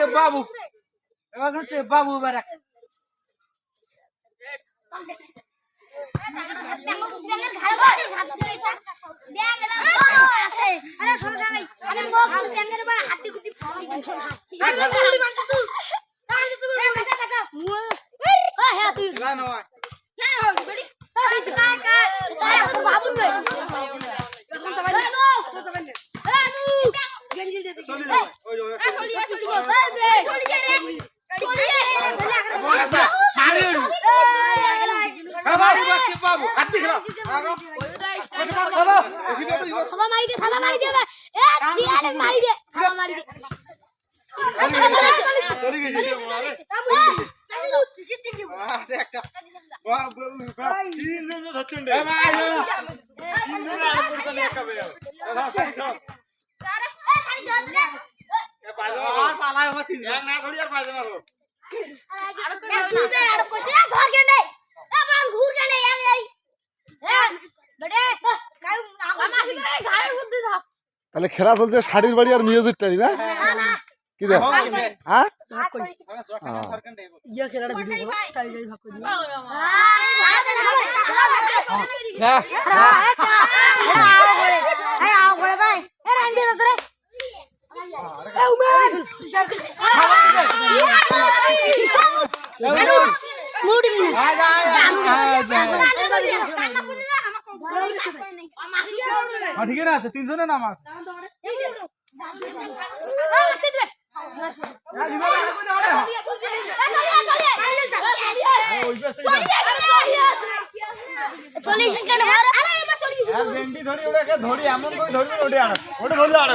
হচ্ছে বাবু। এবার হচ্ছে বাবু বারাক আরে সমস্যা নাই। আমি হাতি কুটি আরে তুই বাঁচছ তুই তাহলে তুমি কাকা কাকা ও হ্যাঁ তুই না নয় কেন হবে বেডি এই তো কাকা কাকা বাবু রে এখন সবাই তো সবাই নে এ নু গেঞ্জি দে চলি না ওই ওই এ চলি এ চলি এ চলি রে চলি মারি বাবু বাকি বাবু হাত দিখলা আগো বাবু থাবা মারি দে থাবা মারি দে এ সিয়ারে মারি দে থাবা মারি দে চলি গেছি মারে আরে একটা বাহ তিন জন ধরছেন রে তিন জন আর পুরো একটা বেয়া এ পাজামা আর পালায় হতি এক না ধরি আর পাজামা ধর তাহলে খেলা চলছে শাড়ির বাড়ি আর মিউজিক টাড়ি না? কি দেখ? হ্যাঁ ঠিক আছে চল্লিশ আর বেন্ডি ধরি ওটাকে এমন করে ধরবি ওটা আড় ওটা ধরলে আড়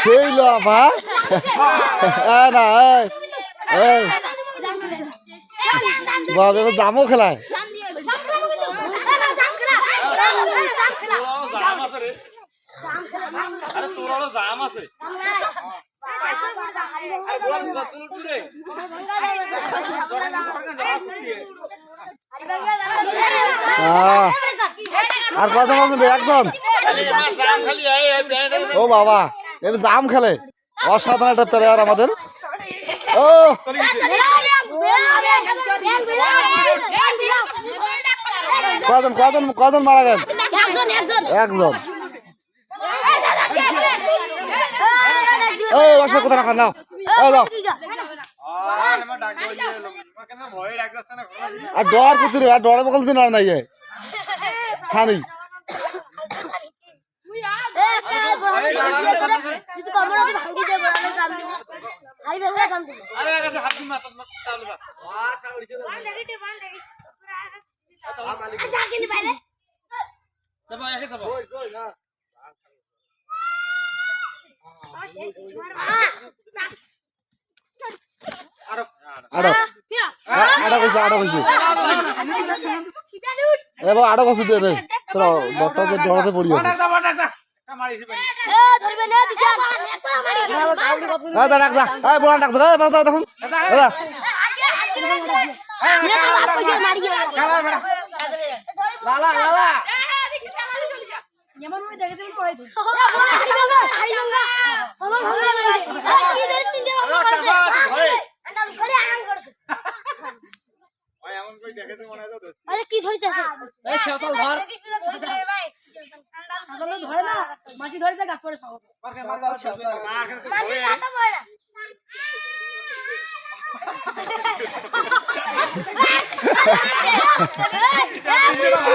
সেই লো বা হ্যাঁ না বাবা খেলায়। জাম আছে রে আরে তোরাও জাম আছে আর কত মানুষ একজন। ও বাবা এবার জাম খেলে। অসাধারণ একটা প্লেয়ার আমাদের। ও। কজন কজন কজন মারা গেল? একজন। অসুখ কোথায় রাখা? নাও। দাও আর না ঘোড়া আর ডর কুতির আর ডরে বকল দিন আর নাই ছানি আরে আগে হাত দিন মাথা তাহলে যা যাব একে যাব আরও আড়ো আড়ো কইছে আড়ো কইছে এবার আড়ো কইছে দে রে তোরা বটতে ডরতে পড়ি আছে ডাক দা ডাক দা মারিছি ভাই এই দা ডাক দা এই বড় ডাক দা এই বাবা দেখুন এই দা খেলার বেড়া লালা লালা ঘরে তো কি ধরেছে এই শতল ধর শতল ধরে না। মাটি ধরে যা গাছ পড়ে খাব। মারকে মারকে শতল মার কাছে তো ঘরে Hey!